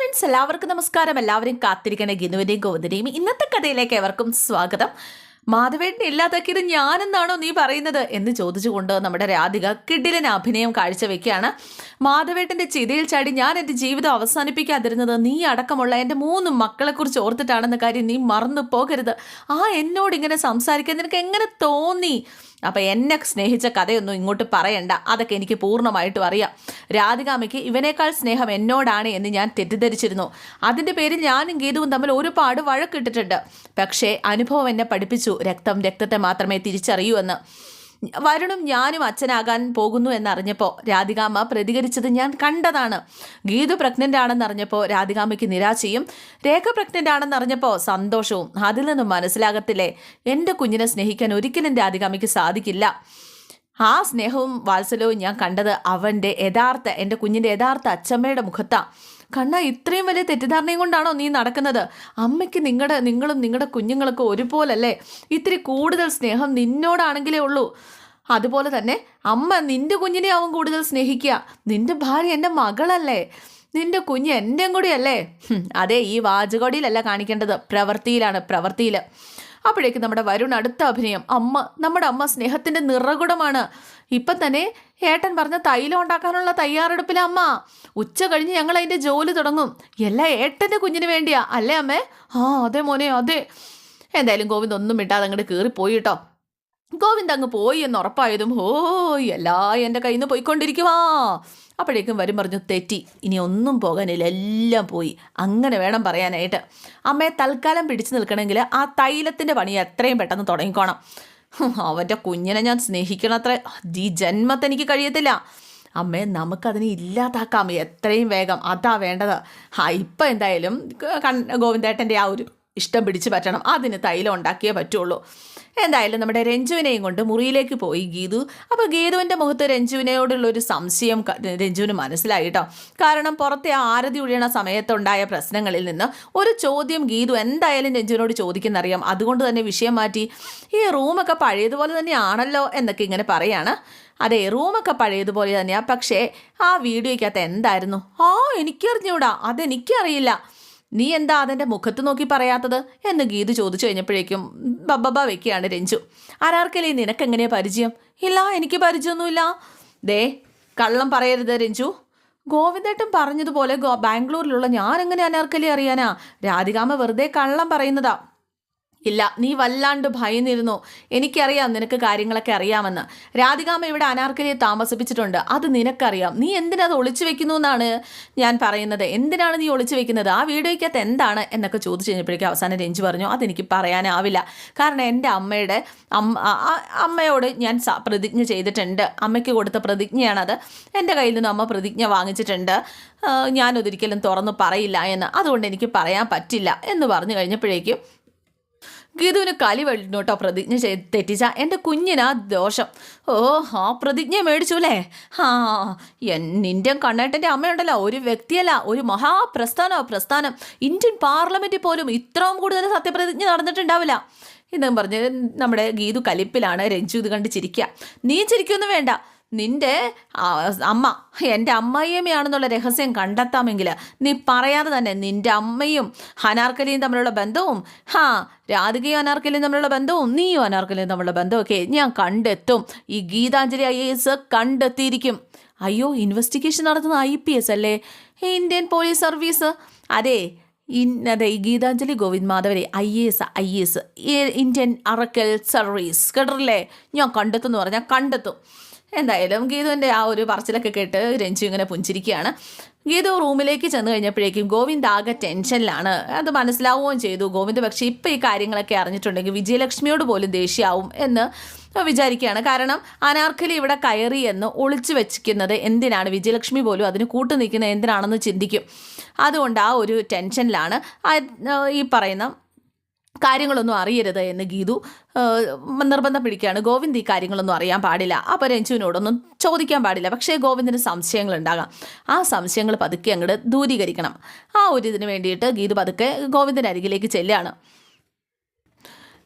Friends എല്ലാവർക്കും നമസ്കാരം. എല്ലാവരും കാത്തിരിക്കണ ഗിനുവിനെയും ഗോവിന്ദനെയും ഇന്നത്തെ കഥയിലേക്ക് എവർക്കും സ്വാഗതം. മാധവേട്ടൻ ഇല്ലാതാക്കിയത് ഞാനെന്നാണോ നീ പറയുന്നത് എന്ന് ചോദിച്ചുകൊണ്ട് നമ്മുടെ രാധിക കിഡിലിന് അഭിനയം കാഴ്ചവെക്കുകയാണ്. മാധവേട്ടന്റെ ചിതയിൽ ചാടി ഞാൻ എന്റെ ജീവിതം അവസാനിപ്പിക്കാതിരുന്നത് നീ അടക്കമുള്ള എന്റെ മൂന്ന് മക്കളെക്കുറിച്ച് ഓർത്തിട്ടാണെന്ന കാര്യം നീ മറന്നു പോകരുത് ആ എന്നോട് ഇങ്ങനെ സംസാരിക്കാൻ നിനക്ക് എങ്ങനെ തോന്നി? അപ്പം എന്നെ സ്നേഹിച്ച കഥയൊന്നും ഇങ്ങോട്ട് പറയണ്ട. അതൊക്കെ എനിക്ക് പൂർണമായിട്ടും അറിയാം. രാധികാമയ്ക്ക് ഇവനേക്കാൾ സ്നേഹം എന്നോടാണ് എന്ന് ഞാൻ തെറ്റിദ്ധരിച്ചിരുന്നു. അതിന്റെ പേരിൽ ഞാനും ഗീതവും തമ്മിൽ ഒരുപാട് വഴക്കിട്ടിട്ടുണ്ട്. പക്ഷേ അനുഭവം എന്നെ പഠിപ്പിച്ചു. രക്തം രക്തത്തെ മാത്രമേ തിരിച്ചറിയൂ എന്ന്. വരുണും ഞാനും അച്ഛനാകാൻ പോകുന്നു എന്നറിഞ്ഞപ്പോൾ രാധികാമ്മ പ്രതികരിച്ചത് ഞാൻ കണ്ടതാണ്. ഗീതു പ്രഗ്നന്റ് ആണെന്നറിഞ്ഞപ്പോൾ രാധികാമയ്ക്ക് നിരാശയും രേഖ പ്രഗ്നന്റ് ആണെന്നറിഞ്ഞപ്പോൾ സന്തോഷവും. അതിൽ നിന്നും മനസ്സിലാകത്തില്ലേ എന്റെ കുഞ്ഞിനെ സ്നേഹിക്കാൻ ഒരിക്കലും രാധികാമ്മയ്ക്ക് സാധിക്കില്ല. ആ സ്നേഹവും വാത്സല്യവും ഞാൻ കണ്ടത് അവന്റെ യഥാർത്ഥ എന്റെ കുഞ്ഞിന്റെ യഥാർത്ഥ അച്ഛമ്മയുടെ മുഖത്താണ് കണ്ണ ഇത്രയും വലിയ തെറ്റിദ്ധാരണയും കൊണ്ടാണോ നീ നടക്കുന്നത്? അമ്മയ്ക്ക് നിങ്ങളുടെ നിങ്ങളും നിങ്ങളുടെ കുഞ്ഞുങ്ങളൊക്കെ ഒരുപോലല്ലേ? ഇത്തിരി കൂടുതൽ സ്നേഹം നിന്നോടാണെങ്കിലേ ഉള്ളൂ. അതുപോലെ തന്നെ അമ്മ നിന്റെ കുഞ്ഞിനെ അവൻ കൂടുതൽ സ്നേഹിക്കുക. നിന്റെ ഭാര്യ എന്റെ മകളല്ലേ. നിന്റെ കുഞ്ഞ് എന്റെയും കൂടിയല്ലേ. അതെ ഈ വാചകോടിയിലല്ല കാണിക്കേണ്ടത്. പ്രവൃത്തിയിലാണ് പ്രവൃത്തിയിൽ അപ്പോഴേക്കും നമ്മുടെ വരുൺ അടുത്ത അഭിനയം. അമ്മ നമ്മുടെ അമ്മ സ്നേഹത്തിന്റെ നിറകുടമാണ്. ഇപ്പം തന്നെ ഏട്ടൻ പറഞ്ഞ തൈലം ഉണ്ടാക്കാനുള്ള തയ്യാറെടുപ്പിൽ അമ്മ. ഉച്ച കഴിഞ്ഞ് ഞങ്ങൾ അതിന്റെ ജോലി തുടങ്ങും. എല്ലാം ഏട്ടന്റെ കുഞ്ഞിന് വേണ്ടിയാ. അല്ലേ അമ്മേ? ആ അതെ മോനെ അതെ. എന്തായാലും ഗോവിന്ദ് ഒന്നും ഇട്ടാതെ അങ്ങോട്ട് കയറിപ്പോയി കേട്ടോ. ഗോവിന്ദ് അങ്ങ് പോയി എന്ന് ഉറപ്പായതും ഹോ എല്ലാ എന്റെ കയ്യിൽ നിന്ന് പോയിക്കൊണ്ടിരിക്കുവാ. അപ്പോഴേക്കും വരും പറഞ്ഞു തെറ്റി ഇനി ഒന്നും പോകാനില്ല എല്ലാം പോയി. അങ്ങനെ വേണം പറയാനായിട്ട്. അമ്മയെ തൽക്കാലം പിടിച്ചു നിൽക്കണമെങ്കിൽ ആ തൈലത്തിന്റെ പണി എത്രയും പെട്ടെന്ന് തുടങ്ങിക്കോണം. അവന്റെ കുഞ്ഞിനെ ഞാൻ സ്നേഹിക്കണത്ര. ഈ ജന്മത്തെനിക്ക് കഴിയത്തില്ല. അമ്മേ നമുക്കതിനെ ഇല്ലാതാക്കാം എത്രയും വേഗം. അതാ വേണ്ടത്. ആ ഇപ്പം എന്തായാലും കൺ- ഗോവിന്ദേട്ടന്റെ ആ ഒരു ഇഷ്ടം പിടിച്ചു പറ്റണം. അതിന് തൈലം ഉണ്ടാക്കിയേ പറ്റുള്ളൂ. എന്തായാലും നമ്മുടെ രഞ്ജുവിനെയും കൊണ്ട് മുറിയിലേക്ക് പോയി ഗീതു. അപ്പോൾ ഗീതുവിന്റെ മുഖത്ത് രഞ്ജുവിനോടുള്ള ഒരു സംശയം രഞ്ജുവിന് മനസ്സിലായി കേട്ടോ കാരണം പുറത്തെ ആരതി ഒഴിയണ സമയത്തുണ്ടായ പ്രശ്നങ്ങളിൽ നിന്ന് ഒരു ചോദ്യം ഗീതു എന്തായാലും രഞ്ജുവിനോട് ചോദിക്കുന്നറിയാം അതുകൊണ്ട് തന്നെ വിഷയം മാറ്റി. ഈ റൂമൊക്കെ പഴയതുപോലെ തന്നെയാണല്ലോ എന്നൊക്കെ ഇങ്ങനെ പറയാണ്. അതെ റൂമൊക്കെ പഴയതുപോലെ തന്നെയാണ് പക്ഷേ ആ വീഡിയോയ്ക്കകത്ത് എന്തായിരുന്നു? ആ എനിക്കറിഞ്ഞൂടാ. അതെനിക്കറിയില്ല. നീ എന്താ അതെന്റെ മുഖത്ത് നോക്കി പറയാത്തത്? എന്ന് ഗീതു ചോദിച്ചു കഴിഞ്ഞപ്പോഴേക്കും ബബ്ബബ വെക്കുകയാണ് രഞ്ജു. ആരാർക്കല്ലേ നിനക്കെങ്ങനെയാ പരിചയം? ഇല്ല എനിക്ക് പരിചയമൊന്നുമില്ല. ദേ കള്ളം പറയരുത് രഞ്ജു. ഗോവിന്ദേട്ടൻ പറഞ്ഞതുപോലെ ബാംഗ്ലൂരിലുള്ള ഞാൻ എങ്ങനെ അനാർക്കലി അറിയാനാ? രാധികാമ വെറുതെ കള്ളം പറയുന്നതാ. ഇല്ല നീ വല്ലാണ്ട് ഭയന്നിരുന്നു? എനിക്കറിയാം നിനക്ക് കാര്യങ്ങളൊക്കെ അറിയാമെന്ന്. രാധികാമ ഇവിടെ അനാർക്കലിയെ താമസിപ്പിച്ചിട്ടുണ്ട്. അത് നിനക്കറിയാം. നീ എന്തിനത് ഒളിച്ചു വെക്കുന്നു എന്നാണ് ഞാൻ പറയുന്നത്. എന്തിനാണ് നീ ഒളിച്ചു വെക്കുന്നത്? ആ വീഡിയോയ്ക്കകത്ത് എന്താണ് എന്നൊക്കെ ചോദിച്ചു കഴിഞ്ഞപ്പോഴേക്കും അവസാനം രഞ്ജു പറഞ്ഞു അതെനിക്ക് പറയാനാവില്ല. കാരണം എന്റെ അമ്മയുടെ അമ്മയോട് ഞാൻ പ്രതിജ്ഞ ചെയ്തിട്ടുണ്ട്. അമ്മയ്ക്ക് കൊടുത്ത പ്രതിജ്ഞയാണത്. എന്റെ കയ്യിൽ നിന്ന് അമ്മ പ്രതിജ്ഞ വാങ്ങിച്ചിട്ടുണ്ട്. ഞാനതൊരിക്കലും തുറന്നു പറയില്ല എന്ന്. അതുകൊണ്ട് എനിക്ക് പറയാൻ പറ്റില്ല. എന്ന് പറഞ്ഞു കഴിഞ്ഞപ്പോഴേക്കും ഗീതുവിന് കലി വെള്ളിനു കേട്ടോ പ്രതിജ്ഞ തെറ്റിച്ച എന്റെ കുഞ്ഞിനാ ദോഷം. ഓ ആ പ്രതിജ്ഞ മേടിച്ചു അല്ലേ ആ നിന്റെ കണ്ണേട്ടന്റെ അമ്മയുണ്ടല്ലോ. ഒരു വ്യക്തിയല്ല ഒരു മഹാപ്രസ്ഥാനോ പ്രസ്ഥാനം. ഇന്ത്യൻ പാർലമെന്റിൽ പോലും ഇത്രയും കൂടുതൽ സത്യപ്രതിജ്ഞ നടന്നിട്ടുണ്ടാവില്ല. എന്നും പറഞ്ഞ് നമ്മുടെ ഗീതു കലിപ്പിലാണ് രഞ്ജു ഇത് കണ്ട് ചിരിക്കുക നീ ചിരിക്കൊന്നും വേണ്ട. നിന്റെ അമ്മ എന്റെ അമ്മയമ്മയാണെന്നുള്ള രഹസ്യം കണ്ടെത്താമെങ്കിൽ നീ പറയാതെ തന്നെ നിന്റെ അമ്മയും അനാർക്കലിയും തമ്മിലുള്ള ബന്ധവും ഹാ രാധികയും അനാർക്കലിയും തമ്മിലുള്ള ബന്ധവും നീയും അനാർക്കലിയും തമ്മിലുള്ള ബന്ധമൊക്കെ ഞാൻ കണ്ടെത്തും. ഈ ഗീതാഞ്ജലി ഐ എസ് കണ്ടെത്തിയിരിക്കും. അയ്യോ ഇൻവെസ്റ്റിഗേഷൻ നടത്തുന്ന ഐ പി എസ് അല്ലേ? Indian police service. അതെ ഇൻ അതെ Geethanjali Govind മാധവരെ I A S I S Indian Arakkal service. കേട്ടില്ലേ ഞാൻ കണ്ടെത്തും എന്ന് പറഞ്ഞാൽ കണ്ടെത്തും. എന്തായാലും ഗീതുവിന്റെ ആ ഒരു പറച്ചിലൊക്കെ കേട്ട് രഞ്ജു ഇങ്ങനെ പുഞ്ചിരിക്കുകയാണ്. ഗീതു റൂമിലേക്ക് ചെന്ന് കഴിഞ്ഞപ്പോഴേക്കും ഗോവിന്ദ് ആകെ ടെൻഷനിലാണ്. അത് മനസ്സിലാവുകയും ചെയ്തു. ഗോവിന്ദ് പക്ഷേ ഇപ്പോൾ ഈ കാര്യങ്ങളൊക്കെ അറിഞ്ഞിട്ടുണ്ടെങ്കിൽ വിജയലക്ഷ്മിയോട് പോലും ദേഷ്യമാവും എന്ന് വിചാരിക്കുകയാണ്. കാരണം അനാർക്കലി ഇവിടെ കയറി എന്ന് ഒളിച്ചു വെച്ചിരിക്കുന്നത് എന്തിനാണ്? വിജയലക്ഷ്മി പോലും അതിന് കൂട്ടു നിൽക്കുന്നത് എന്തിനാണെന്ന് ചിന്തിക്കും. അതുകൊണ്ട് ആ ഒരു ടെൻഷനിലാണ്. ഈ പറയുന്ന കാര്യങ്ങളൊന്നും അറിയരുത് എന്ന് ഗീതു നിർബന്ധം പിടിക്കുകയാണ്. ഗോവിന്ദ് ഈ കാര്യങ്ങളൊന്നും അറിയാൻ പാടില്ല. അപ്പോൾ രഞ്ജുവിനോടൊന്നും ചോദിക്കാൻ പാടില്ല. പക്ഷേ ഗോവിന്ദിന് സംശയങ്ങൾ ഉണ്ടാകാം. ആ സംശയങ്ങൾ പതുക്കെ അങ്ങോട്ട് ദൂരീകരിക്കണം. ആ ഒരു ഇതിന് വേണ്ടിയിട്ട് ഗീതു പതുക്കെ ഗോവിന്ദിന്റെ അരികിലേക്ക് ചെല്ലുകയാണ്.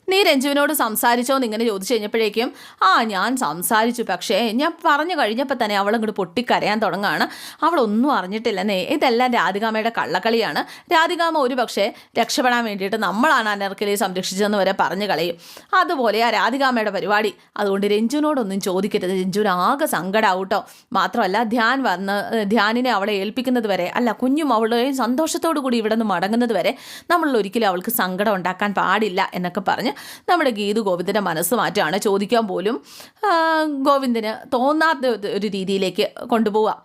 നീ രഞ്ജുവിനോട് സംസാരിച്ചോ എന്ന് ഇങ്ങനെ ചോദിച്ചു കഴിഞ്ഞപ്പോഴേക്കും ആ ഞാൻ സംസാരിച്ചു. പക്ഷേ ഞാൻ പറഞ്ഞു കഴിഞ്ഞപ്പോൾ തന്നെ അവൾ ഇങ്ങോട്ട് പൊട്ടിക്കരയാൻ തുടങ്ങുകയാണ്. അവളൊന്നും അറിഞ്ഞിട്ടില്ലെന്നേ. ഇതെല്ലാം രാധികാമയുടെ കള്ളക്കളിയാണ്. രാധികാമ ഒരു പക്ഷേ രക്ഷപ്പെടാൻ വേണ്ടിയിട്ട് നമ്മളാണ് അനർക്കലി സംരക്ഷിച്ചതെന്ന് വരെ പറഞ്ഞു കളയും. അതുപോലെ ആ രാധികാമയുടെ പരിപാടി. അതുകൊണ്ട് രഞ്ജുവിനോടൊന്നും ചോദിക്കരുത്. രഞ്ജുവിന് ആകെ മാത്രമല്ല ധ്യാൻ വന്ന് ധ്യാനിനെ അവളെ ഏൽപ്പിക്കുന്നത് വരെ അല്ല കുഞ്ഞും അവളുടെയും സന്തോഷത്തോടു കൂടി ഇവിടെ നിന്ന് മടങ്ങുന്നത് വരെ നമ്മൾ ഒരിക്കലും അവൾക്ക് സങ്കടം ഉണ്ടാക്കാൻ പാടില്ല എന്നൊക്കെ പറഞ്ഞ് നമ്മുടെ ഗീതു ഗോവിന്ദന്റെ മനസ്സ് മാറ്റാണ്. ചോദിക്കാൻ പോലും ഗോവിന്ദന് തോന്നാത്ത ഒരു രീതിയിലേക്ക് കൊണ്ടുപോവുക.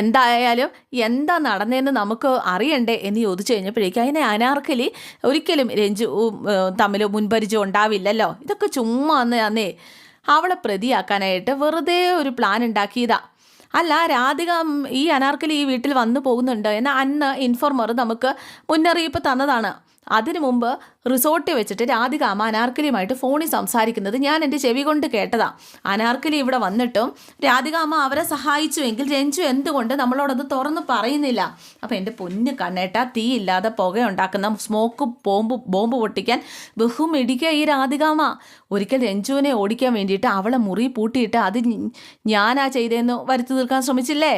എന്തായാലും എന്താ നടന്നതെന്ന് നമുക്ക് അറിയണ്ടേ എന്ന് ചോദിച്ചു കഴിഞ്ഞപ്പോഴേക്കും അതിനെ അനാർക്കലി ഒരിക്കലും രഞ്ജു തമ്മിൽ മുൻപരിചയം ഉണ്ടാവില്ലല്ലോ. ഇതൊക്കെ ചുമ്മാ അന്ന് അന്നേ അവളെ പ്രതിയാക്കാനായിട്ട് വെറുതെ ഒരു പ്ലാൻ ഉണ്ടാക്കിയതാ. അല്ല രാധിക ഈ അനാർക്കലി ഈ വീട്ടിൽ വന്നു പോകുന്നുണ്ട് എന്ന അന്ന് ഇൻഫോർമർ നമുക്ക് മുന്നറിയിപ്പ് തന്നതാണ്. അതിനു മുമ്പ് റിസോർട്ടിൽ വെച്ചിട്ട് രാധിക അമ്മ അനാർക്കലിയുമായിട്ട് ഫോണിൽ സംസാരിക്കുന്നത് ഞാൻ എന്റെ ചെവി കൊണ്ട് കേട്ടതാ. അനാർക്കലി ഇവിടെ വന്നിട്ടും രാധിക അമ്മ അവരെ സഹായിച്ചുവെങ്കിൽ രഞ്ജു എന്തുകൊണ്ട് നമ്മളോടത് തുറന്ന് പറയുന്നില്ല? അപ്പോൾ എന്റെ പൊന്ന് കണ്ണേട്ട തീ ഇല്ലാതെ പുക ഉണ്ടാക്കുന്ന സ്മോക്ക് ബോംബ് ബോംബ് പൊട്ടിക്കാൻ ബഹുമിടിക്കുക ഈ രാധികാമ്മ ഒരിക്കൽ രഞ്ജുവിനെ ഓടിക്കാൻ വേണ്ടിയിട്ട് അവളെ മുറി പൂട്ടിയിട്ട് അത് ഞാനാ ചെയ്തതെന്ന് വരുത്തി തീർക്കാൻ ശ്രമിച്ചില്ലേ?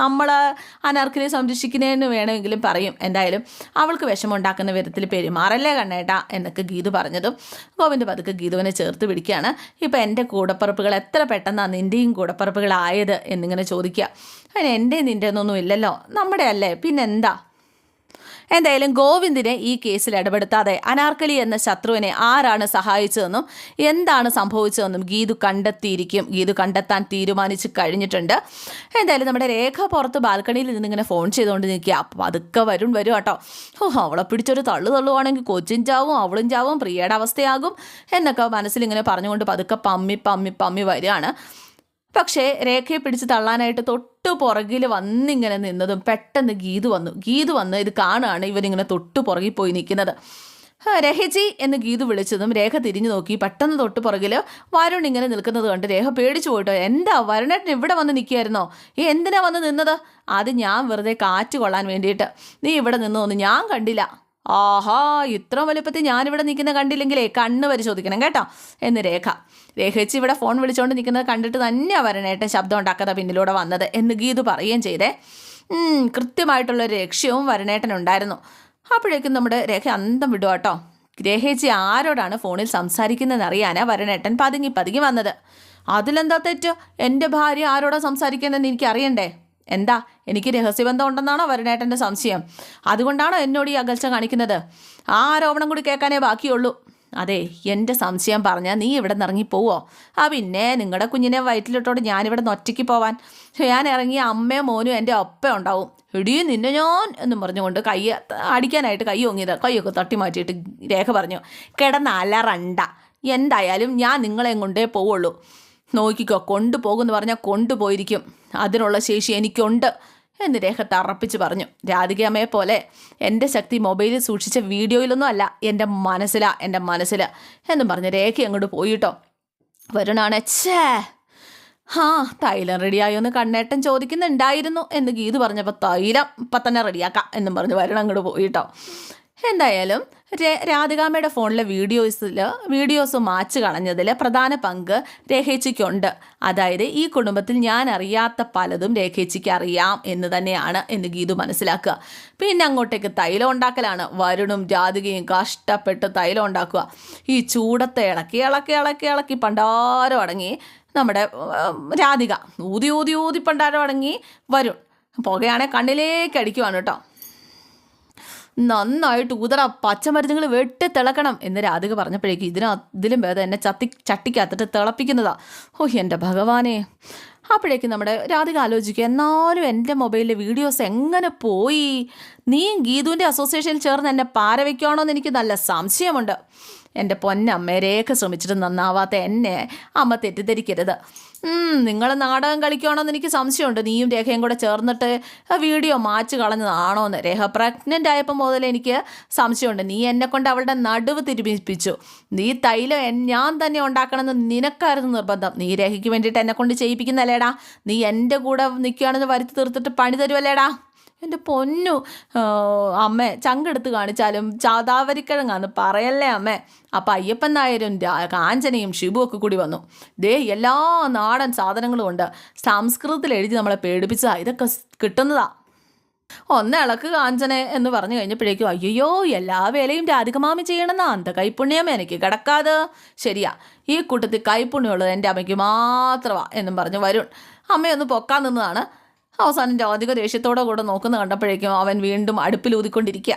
നമ്മൾ അനാർക്കലിയെ സംരക്ഷിക്കുന്നതെന്ന് വേണമെങ്കിലും പറയും. എന്തായാലും അവൾക്ക് വിഷമമുണ്ടാക്കുന്ന വിധത്തിൽ പെരുമാറല്ലേ കണ്ണേട്ട? എന്നൊക്കെ ഗീതു പറഞ്ഞതും ഗോവിന്ദ് പതുക്കെ ഗീതുവിനെ ചേർത്ത് പിടിക്കുകയാണ്. ഇപ്പം എന്റെ കൂടപ്പറപ്പുകൾ എത്ര പെട്ടെന്നാണ് നിന്റെയും കൂടപ്പറപ്പുകളായത് എന്നിങ്ങനെ ചോദിക്കുക. അതിന് എന്റെ നിന്റെ ഒന്നും ഇല്ലല്ലോ. നമ്മുടെ അല്ലേ പിന്നെന്താ? എന്തായാലും ഗോവിന്ദിനെ ഈ കേസിൽ ഇടപെടുത്താതെ അനാർക്കലി എന്ന ശത്രുവിനെ ആരാണ് സഹായിച്ചതെന്നും എന്താണ് സംഭവിച്ചതെന്നും ഗീതു കണ്ടെത്തിയിരിക്കും. ഗീതു കണ്ടെത്താൻ തീരുമാനിച്ചു കഴിഞ്ഞിട്ടുണ്ട്. എന്തായാലും നമ്മുടെ രേഖ പുറത്ത് ബാൽക്കണിയിൽ നിന്ന് ഇങ്ങനെ ഫോൺ ചെയ്തുകൊണ്ട് നിൽക്കുക. അപ്പോൾ അതൊക്കെ വരും വരും കേട്ടോ. ഓ അവളെ പിടിച്ചൊരു തള്ളു തള്ളുവാണെങ്കിൽ കൊച്ചും ചാവും അവളും ചാവും പ്രിയയുടെ അവസ്ഥയാകും എന്നൊക്കെ മനസ്സിൽ മനസ്സിലിങ്ങനെ പറഞ്ഞുകൊണ്ട് പതുക്കെ പമ്മി പമ്മി പമ്മി വരികയാണ്. പക്ഷേ രേഖയെ പിടിച്ച് തള്ളാനായിട്ട് തൊട്ടു പുറകിൽ വന്നിങ്ങനെ നിന്നതും പെട്ടെന്ന് ഗീതു വന്നു. ഗീതു വന്ന് ഇത് കാണുകയാണ് ഇവരിങ്ങനെ തൊട്ടു പുറകിൽ പോയി നിൽക്കുന്നത്. രഹജി എന്ന് ഗീതു വിളിച്ചതും രേഖ തിരിഞ്ഞു നോക്കി പെട്ടെന്ന് തൊട്ട് പുറകിൽ വരുൺ ഇങ്ങനെ നിൽക്കുന്നത് കണ്ട് രേഖ പേടിച്ചു പോയിട്ടോ. എന്താ വരുണേട്ടൻ ഇവിടെ വന്ന് നിൽക്കുകയായിരുന്നോ? ഈ എന്തിനാ വന്ന് നിന്നത്? അത് ഞാൻ വെറുതെ കാറ്റ് കൊള്ളാൻ വേണ്ടിയിട്ട്. നീ ഇവിടെ നിന്നോന്ന് ഞാൻ കണ്ടില്ല. ആഹാ ഇത്ര വലുപ്പത്തിൽ ഞാനിവിടെ നിൽക്കുന്ന കണ്ടില്ലെങ്കിലേ കണ്ണ് പരിശോധിക്കണം കേട്ടോ. എന്ന് രേഖ. രേഖച്ച് ഇവിടെ ഫോൺ വിളിച്ചുകൊണ്ട് നിൽക്കുന്നത് കണ്ടിട്ട് തന്നെയാണ് വരണേട്ടൻ ശബ്ദം ഉണ്ടാക്കാതെ പിന്നിലൂടെ വന്നത് എന്ന് ഗീതു പറയുകയും ചെയ്തേ. കൃത്യമായിട്ടുള്ളൊരു ലക്ഷ്യവും വരണേട്ടനുണ്ടായിരുന്നു അപ്പോഴേക്കും നമ്മുടെ രേഖ അന്തം വിടുക കേട്ടോ. രേഖേച്ചി ആരോടാണ് ഫോണിൽ സംസാരിക്കുന്നതെന്ന് അറിയാനാ വരണേട്ടൻ പതുങ്ങി പതുങ്ങി വന്നത്. അതിലെന്താ തെറ്റ്? എന്റെ ഭാര്യ ആരോടാ സംസാരിക്കുന്നതെന്ന് എനിക്ക് അറിയണ്ടേ എന്താ? എനിക്ക് രഹസ്യബന്ധം ഉണ്ടെന്നാണോ വരുണേട്ടന്റെ സംശയം? അതുകൊണ്ടാണോ എന്നോട് ഈ അകൽച്ച കാണിക്കുന്നത്? ആ ആരോപണം കൂടി കേൾക്കാനേ ബാക്കിയുള്ളൂ. അതെ എന്റെ സംശയം പറഞ്ഞാൽ നീ ഇവിടെ നിന്ന് ഇറങ്ങി പോവോ? ആ പിന്നെ നിങ്ങളുടെ കുഞ്ഞിനെ വയറ്റിലിട്ടോട് ഞാനിവിടെ നിന്ന് ഒറ്റയ്ക്ക് പോവാൻ. ഞാൻ ഇറങ്ങിയ അമ്മയും മോനും എന്റെ ഒപ്പം ഉണ്ടാവും. ഇടിയും നിന്നെ ഞാൻ എന്നും പറഞ്ഞുകൊണ്ട് കൈ അടിക്കാനായിട്ട് കൈ ഒങ്ങിയത് കൈയൊക്കെ തട്ടി മാറ്റിയിട്ട് രേഖ പറഞ്ഞു. കിടന്ന് അലറണ്ട. എന്തായാലും ഞാൻ നിങ്ങളെയും കൊണ്ടേ പോവുള്ളൂ. നോക്കിക്കോ കൊണ്ടുപോകുമെന്ന് പറഞ്ഞാൽ കൊണ്ടുപോയിരിക്കും. അതിനുള്ള ശേഷി എനിക്കുണ്ട് എന്ന് രേഖ തറപ്പിച്ച് പറഞ്ഞു. രാധികയമ്മയെ പോലെ എന്റെ ശക്തി മൊബൈലിൽ സൂക്ഷിച്ച വീഡിയോയിലൊന്നും അല്ല എന്റെ മനസ്സിലാ എന്റെ മനസ്സിൽ എന്നും പറഞ്ഞ് രേഖ അങ്ങോട്ട് പോയിട്ടോ. വരുണാണ് ഛേ! ആ തൈലം റെഡിയായോ എന്ന് കണ്ണേട്ടൻ ചോദിക്കുന്നുണ്ടായിരുന്നു എന്ന് ഗീത് പറഞ്ഞപ്പോൾ തൈലം ഇപ്പം തന്നെ റെഡിയാക്കാം എന്നും പറഞ്ഞ് വരുണ അങ്ങോട്ട് പോയിട്ടോ. എന്തായാലും രാധികാമ്മയുടെ ഫോണിലെ വീഡിയോസിൽ വീഡിയോസ് മാച്ച് കളഞ്ഞതിൽ പ്രധാന പങ്ക് രേഖേച്ചിക്കുണ്ട്. അതായത് ഈ കുടുംബത്തിൽ ഞാൻ അറിയാത്ത പലതും രേഖേച്ചിക്ക് അറിയാം എന്ന് തന്നെയാണ് എന്ന് ഗീതു മനസ്സിലാക്കുക. പിന്നെ അങ്ങോട്ടേക്ക് തൈലം ഉണ്ടാക്കലാണ്. വരുണും രാധികയും കഷ്ടപ്പെട്ട് തൈലം ഉണ്ടാക്കുക. ഈ ചൂടത്തെ ഇളക്കി ഇളക്കി ഇളക്കി ഇളക്കി പണ്ടാരം അടങ്ങി നമ്മുടെ രാധിക. ഊതി ഊതി ഊതി പണ്ടാരം അടങ്ങി വരുൺ. പുകയാണെ കണ്ണിലേക്ക് അടിക്കുവാണ് കേട്ടോ. നന്നായിട്ട് ഊതറ പച്ചമരുന്നുകൾ വെട്ടി തിളക്കണം എന്ന് രാധിക പറഞ്ഞപ്പോഴേക്കും ഇതിന് ഇതിലും ഭേദം എന്നെ ചത്തി ചട്ടിക്കകത്തിട്ട് തിളപ്പിക്കുന്നതാ. ഓ എന്റെ ഭഗവാനെ. അപ്പോഴേക്കും നമ്മുടെ രാധിക ആലോചിക്കുക എന്നാലും എന്റെ മൊബൈലിലെ വീഡിയോസ് എങ്ങനെ പോയി? നീ ഗീതുവിന്റെ അസോസിയേഷനിൽ ചേർന്ന് എന്നെ പാര വയ്ക്കുകയാണോ എന്ന് എനിക്ക് നല്ല സംശയമുണ്ട്. എന്റെ പൊന്നമ്മ രേഖ ശ്രമിച്ചിട്ട് നന്നാവാത്ത എന്നെ അമ്മ തെറ്റിദ്ധരിക്കരുത്. നിങ്ങൾ നാടകം കളിക്കുകയാണോന്ന് എനിക്ക് സംശയമുണ്ട്. നീയും രേഖയും കൂടെ ചേർന്നിട്ട് വീഡിയോ മാച്ച് കളഞ്ഞതാണോ എന്ന്. രേഖ പ്രഗ്നന്റ് ആയപ്പോൾ മുതൽ എനിക്ക് സംശയമുണ്ട്. നീ എന്നെ കൊണ്ട് അവളുടെ നടുവ് തിരുമിപ്പിച്ചു. നീ തൈലം ഞാൻ തന്നെ ഉണ്ടാക്കണമെന്ന് നിനക്കായിരുന്നു നിർബന്ധം. നീ രേഖയ്ക്ക് വേണ്ടിയിട്ട് എന്നെ കൊണ്ട് ചെയ്യിപ്പിക്കുന്നല്ലേടാ. നീ എന്റെ കൂടെ നിൽക്കുകയാണെന്ന് വരുത്തി തീർത്തിട്ട് പണി തരുമല്ലേടാ എന്റെ പൊന്നു അമ്മ ചങ്കെടുത്ത് കാണിച്ചാലും ചാതാവരിക്കിഴങ്ങാന്ന് പറയല്ലേ അമ്മ. അപ്പം അയ്യപ്പൻ നായരും കാഞ്ചനയും ഷിബുവും ഒക്കെ കൂടി വന്നു. ദേ എല്ലാ നാടൻ സാധനങ്ങളും ഉണ്ട്. സംസ്കൃതത്തിൽ എഴുതി നമ്മളെ പേടിപ്പിച്ചതാ. ഇതൊക്കെ കിട്ടുന്നതാ. ഒന്ന് ഇളക്ക് കാഞ്ചനെ എന്ന് പറഞ്ഞു കഴിഞ്ഞപ്പോഴേക്കും അയ്യോ എല്ലാ വേലയും രാധികമാമി ചെയ്യണമെന്നാ. അന്ത കൈപ്പുണ്യം എനിക്ക് കിടക്കാതെ. ശരിയാ ഈ കൂട്ടത്തിൽ കൈപ്പുണ്യമുള്ളത് എന്റെ അമ്മയ്ക്ക് മാത്രമാ എന്നും പറഞ്ഞു വരുൺ. അമ്മയൊന്ന് പൊക്കാൻ നിന്നതാണ്. അവസാനം രാധിക ദേഷ്യത്തോടെ കൂടെ നോക്കുന്ന കണ്ടപ്പോഴേക്കും അവൻ വീണ്ടും അടുപ്പിലൂതിക്കൊണ്ടിരിക്കുക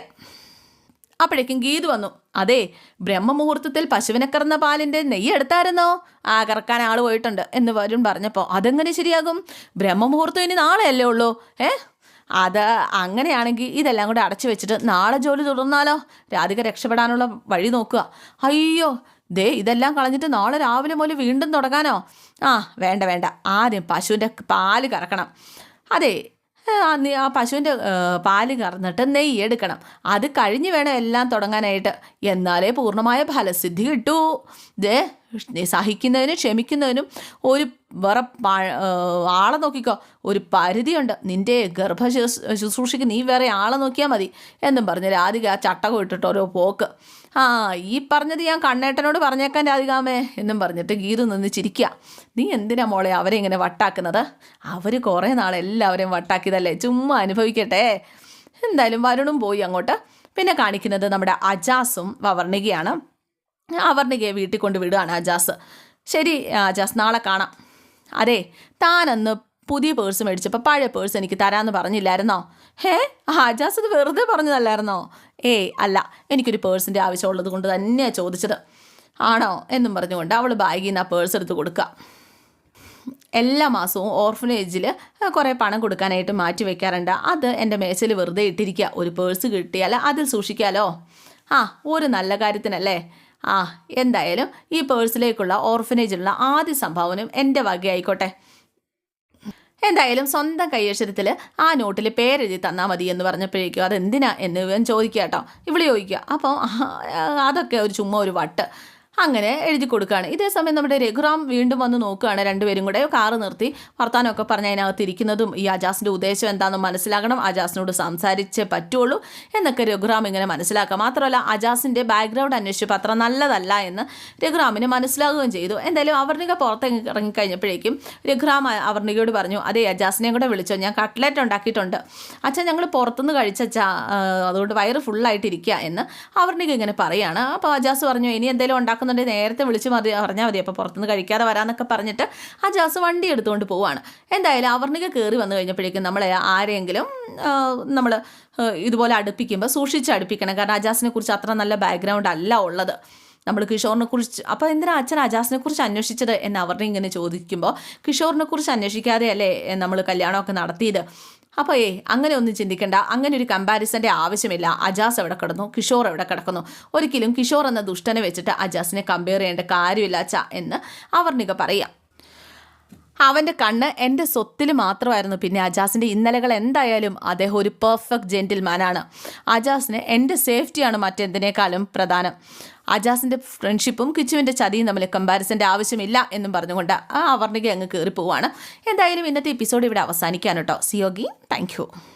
അപ്പോഴേക്കും ഗീത് വന്നു. അതെ ബ്രഹ്മമുഹൂർത്തത്തിൽ പശുവിനെ കറന്ന പാലിന്റെ നെയ്യ് എടുത്തായിരുന്നോ? ആ കറക്കാൻ ആൾ പോയിട്ടുണ്ട് എന്ന് വരും പറഞ്ഞപ്പോൾ അതെങ്ങനെ ശരിയാകും? ബ്രഹ്മമുഹൂർത്തം ഇനി നാളെയല്ലേ ഉള്ളൂ? ഏ? അത് അങ്ങനെയാണെങ്കിൽ ഇതെല്ലാം കൂടെ അടച്ചു വെച്ചിട്ട് നാളെ ജോലി തുടർന്നാലോ? രാധിക രക്ഷപ്പെടാനുള്ള വഴി നോക്കുക. അയ്യോ ദേ ഇതെല്ലാം കളഞ്ഞിട്ട് നാളെ രാവിലെ മുതൽ വീണ്ടും തുടങ്ങാനോ? ആ വേണ്ട വേണ്ട. ആദ്യം പശുവിന്റെ പാൽ കറക്കണം. അതെ ആ പശുവിന്റെ പാൽ കറന്നിട്ട് നെയ്യ് എടുക്കണം. അത് കഴിഞ്ഞ് വേണം എല്ലാം തുടങ്ങാനായിട്ട്. എന്നാലേ പൂർണമായ ഫലസിദ്ധി കിട്ടൂ. ദേ സഹിക്കുന്നതിനും ക്ഷമിക്കുന്നതിനും ഒരു വേറെ ആളെ നോക്കിക്കോ. ഒരു പരിധിയുണ്ട്. നിന്റെ ഗർഭ ശുശ്രൂ- ശുശ്രൂഷയ്ക്ക് നീ വേറെ ആളെ നോക്കിയാൽ മതി എന്നും പറഞ്ഞ്. രാധിക ആ ചട്ടകം ഇട്ടിട്ട് ഓരോ പോക്ക്. ആ ഈ പറഞ്ഞത് ഞാൻ കണ്ണേട്ടനോട് പറഞ്ഞേക്കാൻ രാധികാമേ എന്നും പറഞ്ഞിട്ട് ഗീതു നിന്ന് ചിരിക്കുക നീ എന്തിനാ മോളെ അവരെ ഇങ്ങനെ വട്ടാക്കുന്നത്? അവർ കുറേ നാൾ എല്ലാവരെയും വട്ടാക്കിയതല്ലേ? ചുമ്മാ അനുഭവിക്കട്ടെ. എന്തായാലും വരുണും പോയി അങ്ങോട്ട്. പിന്നെ കാണിക്കുന്നത് നമ്മുടെ അജാസും വവർണികയാണ്. അവർണികയെ വീട്ടിൽ കൊണ്ട് വിടുകയാണ് അജാസ്. ശരി അജാസ് നാളെ കാണാം. അതെ താനന്ന് പുതിയ പേഴ്സ് മേടിച്ചപ്പോൾ പഴയ പേഴ്സ് എനിക്ക് തരാമെന്ന് പറഞ്ഞില്ലായിരുന്നോ? ഹേ അജാസ് ഇത് വെറുതെ പറഞ്ഞതല്ലായിരുന്നോ? ഏയ് അല്ല എനിക്കൊരു പേഴ്സിന്റെ ആവശ്യമുള്ളത് കൊണ്ട് തന്നെയാണ് ചോദിച്ചത്. ആണോ? എന്നും പറഞ്ഞുകൊണ്ട് അവൾ ബാഗിൽ നിന്ന് ആ പേഴ്സ് എടുത്ത് കൊടുക്കുക എല്ലാ മാസവും ഓർഫനേജിൽ കുറേ പണം കൊടുക്കാനായിട്ട് മാറ്റി വെക്കാറുണ്ട്. അത് എന്റെ മേശയിൽ വെറുതെ ഇട്ടിരിക്കുക ഒരു പേഴ്സ് കിട്ടിയാൽ അതിൽ സൂക്ഷിക്കാമല്ലോ ആ ഒരു നല്ല കാര്യത്തിനല്ലേ? ആ എന്തായാലും ഈ പേഴ്സിലേക്കുള്ള ഓർഫനേജിലുള്ള ആദ്യ സംഭാവനയും എന്റെ വകയായിക്കോട്ടെ. എന്തായാലും സ്വന്തം കൈയക്ഷരത്തിൽ ആ നോട്ടിൽ പേരെഴുതി തന്നാൽ മതി എന്ന് പറഞ്ഞപ്പോഴേക്കും അതെന്തിനാ എന്ന് ചോദിക്കുക കേട്ടോ. ഇവിടെ ചോദിക്കുക. അപ്പോൾ അതൊക്കെ ഒരു ചുമ്മാ ഒരു വട്ട്. അങ്ങനെ എഴുതി കൊടുക്കുകയാണ്. ഇതേ സമയം നമ്മുടെ രഘുറാം വീണ്ടും വന്ന് നോക്കുകയാണ്. രണ്ടുപേരും കൂടെ കാറ് നിർത്തി. വർത്താനമൊക്കെ പറഞ്ഞ് അതിനകത്ത് ഇരിക്കുന്നതും ഈ അജാസിന്റെ ഉദ്ദേശം എന്താണെന്ന് മനസ്സിലാക്കണം അജാസിനോട് സംസാരിച്ചേ പറ്റുള്ളൂ എന്നൊക്കെ രഘുറാം ഇങ്ങനെ മനസ്സിലാക്കാം മാത്രമല്ല അജാസിന്റെ ബാക്ക്ഗ്രൗണ്ട് അന്വേഷിച്ചപ്പോൾ അത്ര നല്ലതല്ല എന്ന് രഘുറാമിന് മനസ്സിലാകുകയും ചെയ്തു. എന്തായാലും അവർണിക പുറത്തേക്ക് ഇറങ്ങിക്കഴിഞ്ഞപ്പോഴേക്കും രഘുറാം അവർണികയോട് പറഞ്ഞു അതെ അജാസിനെയും കൂടെ വിളിച്ചോ. ഞാൻ കട്ട്ലറ്റ് ഉണ്ടാക്കിയിട്ടുണ്ട്. അച്ഛൻ ഞങ്ങൾ പുറത്തുനിന്ന് കഴിച്ചച്ചാ അതുകൊണ്ട് വയറ് ഫുള്ളായിട്ടിരിക്കുക എന്ന് അവർണിക ഇങ്ങനെ പറയുകയാണ് അപ്പോൾ അജാസ് പറഞ്ഞു ഇനി എന്തെങ്കിലും ഉണ്ടാക്കുന്നുണ്ടെങ്കിൽ നേരത്തെ വിളിച്ച് മതി പറഞ്ഞാൽ മതി. അപ്പോൾ പുറത്തുനിന്ന് കഴിക്കാതെ വരാമെന്നൊക്കെ പറഞ്ഞിട്ട് ആ ജാസ് വണ്ടി എടുത്തുകൊണ്ട് പോവാണ്. എന്തായാലും അവർണിക കയറി വന്നു കഴിഞ്ഞപ്പോഴേക്കും നമ്മളെ ആരെങ്കിലും നമ്മൾ ഇതുപോലെ അടുപ്പിക്കുമ്പോൾ സൂക്ഷിച്ച് അടുപ്പിക്കണം. കാരണം അജാസിനെ കുറിച്ച് അത്ര നല്ല ബാക്ക്ഗ്രൗണ്ട് അല്ല ഉള്ളത്. നമ്മൾ കിഷോറിനെ കുറിച്ച് അപ്പോൾ എന്തിനാ അച്ഛൻ അജാസിനെ കുറിച്ച് അന്വേഷിച്ചത് എന്ന് അവരുടെ ഇങ്ങനെ ചോദിക്കുമ്പോൾ കിഷോറിനെ കുറിച്ച് അന്വേഷിക്കാതെ അല്ലേ നമ്മൾ കല്യാണമൊക്കെ നടത്തിയത്? അപ്പോൾ ഏ അങ്ങനെ ഒന്നും ചിന്തിക്കേണ്ട. അങ്ങനെ ഒരു കമ്പാരിസന്റെ ആവശ്യമില്ല. അജാസ് എവിടെ കിടന്നു? കിഷോർ എവിടെ കിടക്കുന്നു? ഒരിക്കലും കിഷോർ എന്ന ദുഷ്ടനെ വെച്ചിട്ട് അജാസിനെ കമ്പയർ ചെയ്യേണ്ട കാര്യമില്ല അച്ഛ എന്ന് അവർണിക പറയാം. അവന്റെ കണ്ണ് എന്റെ സ്വത്തിൽ മാത്രമായിരുന്നു. പിന്നെ അജാസിന്റെ ഇന്നലകൾ എന്തായാലും അദ്ദേഹം ഒരു പെർഫെക്റ്റ് ജെന്റിൽമാനാണ് അജാസിന് എന്റെ സേഫ്റ്റിയാണ് മറ്റെന്തിനേക്കാളും പ്രധാനം. അജാസിന്റെ ഫ്രണ്ട്ഷിപ്പും കിച്ചുവിന്റെ ചതിയും തമ്മിൽ കമ്പാരിസന്റെ ആവശ്യമില്ല എന്നും പറഞ്ഞുകൊണ്ട് ആ അവർണിക അങ്ങ് കയറിപ്പോവാണ് എന്തായാലും ഇന്നത്തെ എപ്പിസോഡ് ഇവിടെ അവസാനിക്കാൻ സിയോഗി താങ്ക്